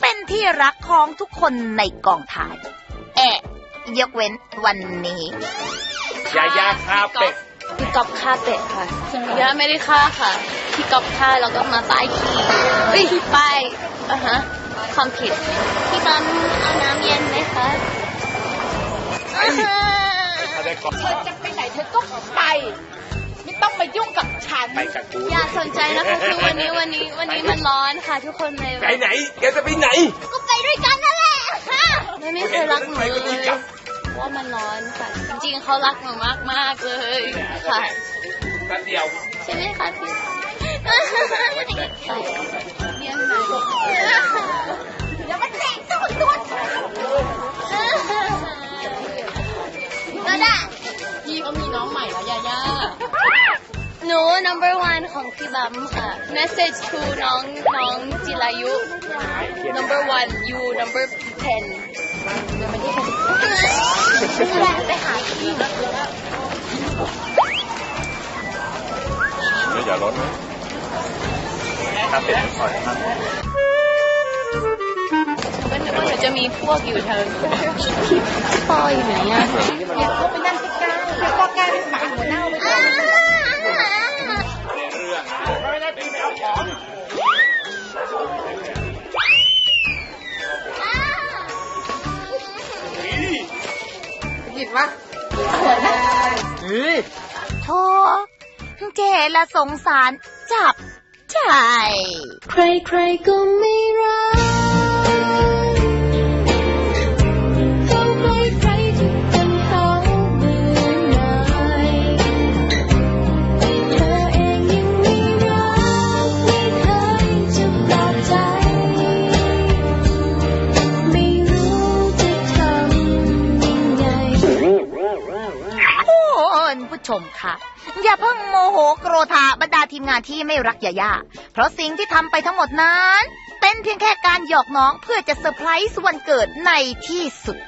เป็นที่รักของทุกคนในกองถ่าย แอะยกเว้นวันนี้ยาย่าคาเป็ดพี่ก๊อฟฆ่าเป็ดค่ะย่าไม่ได้ฆ่าค่ะ พี่ก๊อฟฆ่าแล้วก็มาป้ายขี้เอ้ยป้ายอะฮะความผิด พี่ก๊อฟเอาน้ำเย็นไหมคะเธอจะไปไหนเธอก็ไปไม่ ต้องมายุ่งกับฉัน ไปกับกูอย่าสนใจนะคะคือวันนี้วันนี้วันนี้มันร้อนค่ะทุกคนเลยไปไหนแกจะไปไหน ก็ไปด้วยกันนั่นแหละไม่ไม่เคยรักหนูไปก็เลตียกลับว่ามันร้อนค่ะ จริงๆเขารักหนูมากมากๆเลยค่ะแป๊บเดียว ใช่ไหมคะพี่เรียน น้องใหม่แล้วยาย่าหนู number one ของพี่บัมค่ะ message to น้องน้องจิรายุ number one you number ten ไปหาพี่อย่าลดครับเป็นถอยครับก็นึกว่าหนูจะมีพวกอยู่เธอพี่ปออยู่ไหนอะ ๆแล้วก็กลายเป็นหมาหัวเน่าไปเลยโธ่เจละสงสารจับใจ ใครๆก็ไม่รัก มค่ะ อย่าเพิ่งโมโหโกรธาบรรดาทีมงานที่ไม่รักยาย่าเพราะสิ่งที่ทำไปทั้งหมดนั้น เป็นเพียงแค่การหยอกน้องเพื่อจะเซอร์ไพรส์วันเกิดในที่สุด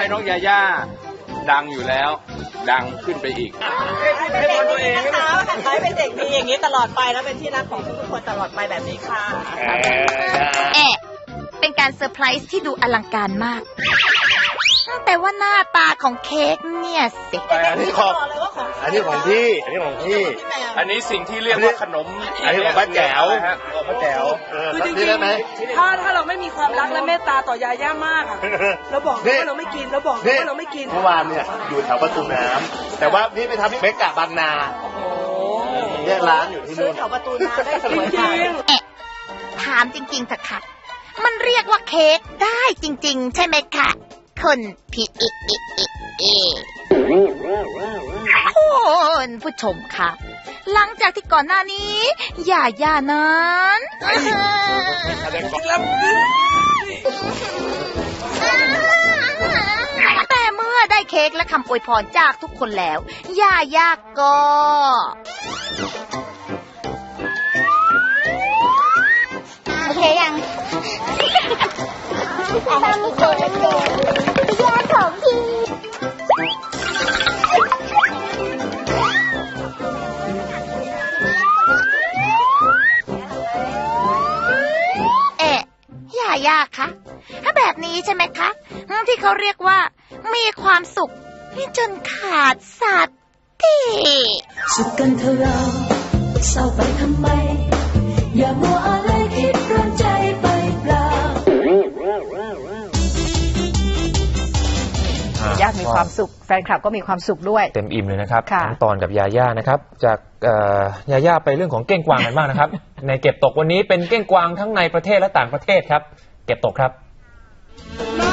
ให้น้องยาย่าดังอยู่แล้ว ดังขึ้นไปอีก เป็นเด็กดีนะคะขอให้เป็นเด็กดีอย่างนี้ตลอดไปแล้วเป็นที่รักของทุกๆคนตลอดไปแบบนี้ค่ะแอะเป็นการเซอร์ไพรส์ที่ดูอลังการมาก แต่ว่าหน้าตาของเค้กเนี่ยสิอันนี้ของอันนี้ของพี่ อันนี้ของพี่ อันนี้สิ่งที่เรียกว่าขนมอันนี้ของป้าแจ๋วฮะของป้าแจ๋ว เออคือจริงนี่ได้ไหม ๆถ้าถ้าเราไม่มีความรักและเมตตาต่อยาย่ามากอะเราบอกเลยว่าเราไม่กินเราบอกเลยนี่ว่าเราไม่กิน เมื่อวานเนี่ยอยู่แถวประตูน้ำแต่ว่านี่ไปทำที่เมกะบางนาเนี่ยร้านอยู่ที่ซื้อนู่นแถวประตูน้ำได้สจวยริค่ะงแอะถามจริงๆเถอะค่ะ มันเรียกว่าเค้กได้จริง ๆ ใช่ไหมคะคุณพี่อิอิอิอิ คุณผู้ชมค่ะ หลังจากที่ก่อนหน้านี้อย่าย่านั้นแต่เมื่อได้เค้กและคำอวยพรจากทุกคนแล้วย่าย่าก็โอเคยังตามโกนโกนยาของพี่ ย่าย่าคะถ้าแบบนี้ใช่ไหมคะ ที่เขาเรียกว่า มีความสุขจนขาดสัตว์ที่สุขกันเถอะเราเศร้าไปทำไม อย่ามัวอะไรคิดร้อนใจไปเปล่าญาติมีความสุขแฟนคลับก็มีความสุขด้วย เต็มอิ่มเลยนะครับค่ะทั้งตอนกับยาย่านะครับ จากเอ่อยาย่าไปเรื่องของเก้งกวางกันบ้างนะครับ ในเก็บตกวันนี้เป็นเก้งกวางทั้งในประเทศและต่างประเทศครับ เก็บตกครับ